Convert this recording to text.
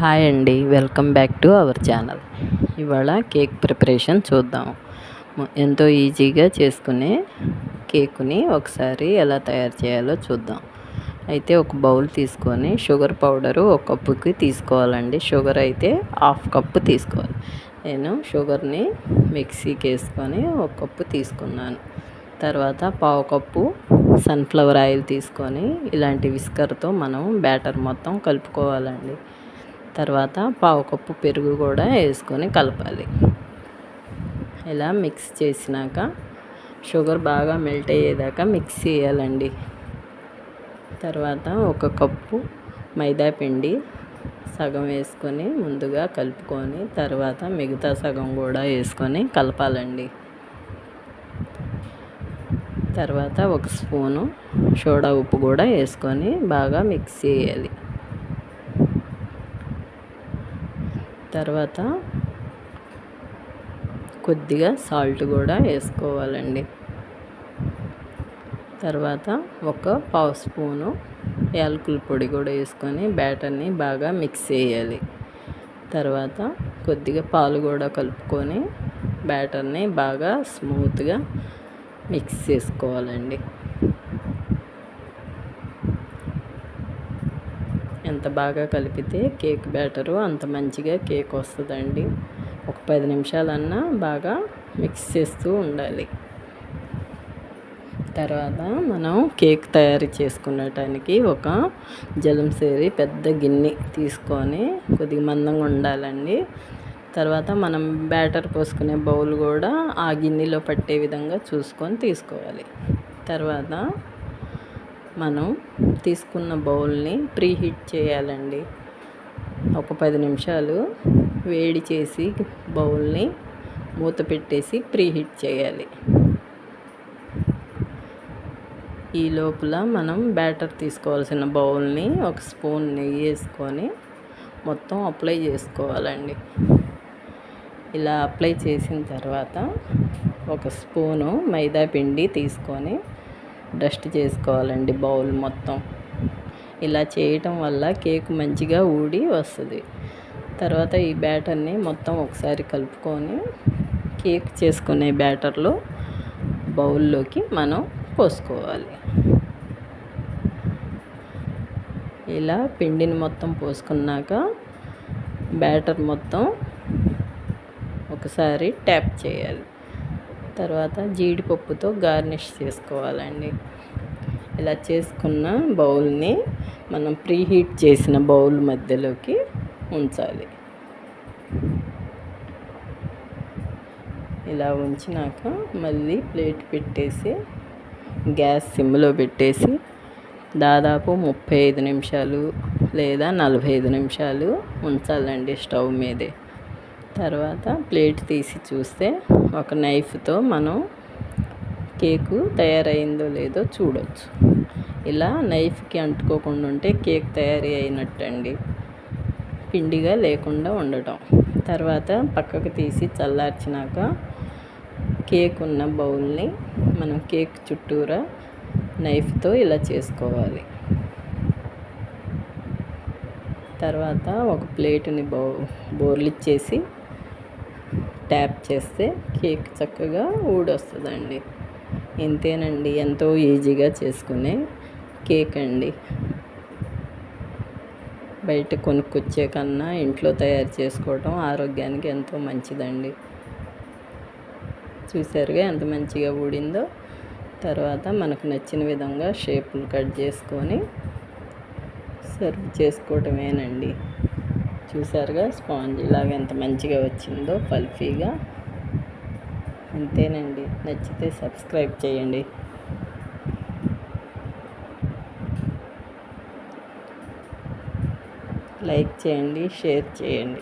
Hi అండి welcome back to our channel. ఇవాళ cake preparation చూద్దాం. ఎంతో ఈజీగా చేసుకునే కేకుని ఒకసారి ఎలా తయారు చేయాలో చూద్దాం. అయితే ఒక బౌల్ తీసుకొని షుగర్ పౌడరు ఒక కప్పుకి తీసుకోవాలండి. షుగర్ అయితే హాఫ్ కప్పు తీసుకోవాలి. నేను షుగర్ని మిక్సీకి వేసుకొని ఒక కప్పు తీసుకున్నాను. తర్వాత పావు కప్పు సన్ఫ్లవర్ ఆయిల్ తీసుకొని ఇలాంటి విస్కర్తో మనం బ్యాటర్ మొత్తం కలుపుకోవాలండి. తర్వాత పావు కప్పు పెరుగు కూడా వేసుకొని కలపాలి. ఇలా మిక్స్ చేసినాక షుగర్ బాగా మెల్ట్ అయ్యేదాకా మిక్స్ చేయాలండి. తర్వాత ఒక కప్పు మైదా పిండి సగం వేసుకొని ముందుగా కలుపుకొని తర్వాత మిగతా సగం కూడా వేసుకొని కలపాలండి. తర్వాత ఒక స్పూను సోడా ఉప్పు కూడా వేసుకొని బాగా మిక్స్ చేయాలి. తర్వాత కొద్దిగా సాల్ట్ కూడా వేసుకోవాలండి. తర్వాత ఒక పావు స్పూను యాలకుల పొడి కూడా వేసుకొని బ్యాటర్ని బాగా మిక్స్ చేయాలి. తర్వాత కొద్దిగా పాలు కూడా కలుపుకొని బ్యాటర్ని బాగా స్మూత్గా మిక్స్ చేసుకోవాలండి. ఎంత బాగా కలిపితే కేక్ బ్యాటరు అంత మంచిగా కేక్ వస్తుందండి. ఒక పది నిమిషాలన్నా బాగా మిక్స్ చేస్తూ ఉండాలి. తర్వాత మనం కేక్ తయారు చేసుకునేటానికి ఒక జలంసేరి పెద్ద గిన్నె తీసుకొని కొద్దిగా మందంగా ఉండాలండి. తర్వాత మనం బ్యాటర్ పోసుకునే బౌల్ కూడా ఆ గిన్నెలో పట్టే విధంగా చూసుకొని తీసుకోవాలి. తర్వాత మనం తీసుకున్న బౌల్ని ప్రీ హీట్ చేయాలండి. ఒక పది నిమిషాలు వేడి చేసి బౌల్ని మూత పెట్టేసి ప్రీ హీట్ చేయాలి. ఈ లోపల మనం బ్యాటర్ తీసుకోవాల్సిన బౌల్ని ఒక స్పూన్ నెయ్యి వేసుకొని మొత్తం అప్లై చేసుకోవాలండి. ఇలా అప్లై చేసిన తర్వాత ఒక స్పూను మైదా పిండి తీసుకొని డస్ట్ చేసుకోవాలండి బౌల్ మొత్తం. ఇలా చేయటం వల్ల కేక్ మంచిగా ఊడి వస్తుంది. తర్వాత ఈ బ్యాటర్ని మొత్తం ఒకసారి కలుపుకొని కేక్ చేసుకునే బ్యాటర్లో బౌల్లోకి మనం పోసుకోవాలి. ఇలా పిండిని మొత్తం పోసుకున్నాక బ్యాటర్ మొత్తం ఒకసారి ట్యాప్ చేయాలి. తర్వాత జీడిపప్పుతో గార్నిష్ చేసుకోవాలండి. ఇలా చేసుకున్న బౌల్ని మనం ప్రీ హీట్ చేసిన బౌల్ మధ్యలోకి ఉంచాలి. ఇలా ఉంచినాక మళ్ళీ ప్లేట్ పెట్టేసి గ్యాస్ సిమ్లో పెట్టేసి దాదాపు ముప్పై ఐదు నిమిషాలు లేదా నలభై ఐదు నిమిషాలు ఉంచాలండి స్టవ్ మీదే. తర్వాత ప్లేట్ తీసి చూస్తే ఒక నైఫ్తో మనం కేకు తయారైందో లేదో చూడొచ్చు. ఇలా నైఫ్కి అంటుకోకుండా ఉంటే కేక్ తయారీ అయినట్టండి. పిండిగా లేకుండా ఉండటం. తర్వాత పక్కకు తీసి చల్లార్చినాక కేక్ ఉన్న బౌల్ని మనం కేక్ చుట్టూరా నైఫ్తో ఇలా చేసుకోవాలి. తర్వాత ఒక ప్లేటుని బౌ బోర్లిచ్చేసి ట్యాప్ చేస్తే కేక్ చక్కగా ఊడొస్తుందండి. ఇంతేనండి ఎంతో ఈజీగా చేసుకునే కేక్ అండి. బయట కొనుక్కొచ్చే కన్నా ఇంట్లో తయారు చేసుకోవటం ఆరోగ్యానికి ఎంతో మంచిదండి. చూసారుగా ఎంత మంచిగా ఊడిందో? తర్వాత మనకు నచ్చిన విధంగా షేపులు కట్ చేసుకొని సర్వ్ చేసుకోవటమేనండి. చూసారుగా స్పాంజ్ ఇలాగ ఎంత మంచిగా వచ్చిందో పల్ఫీగా. అంతేనండి. నచ్చితే సబ్స్క్రైబ్ చేయండి. లైక్ చేయండి షేర్ చేయండి.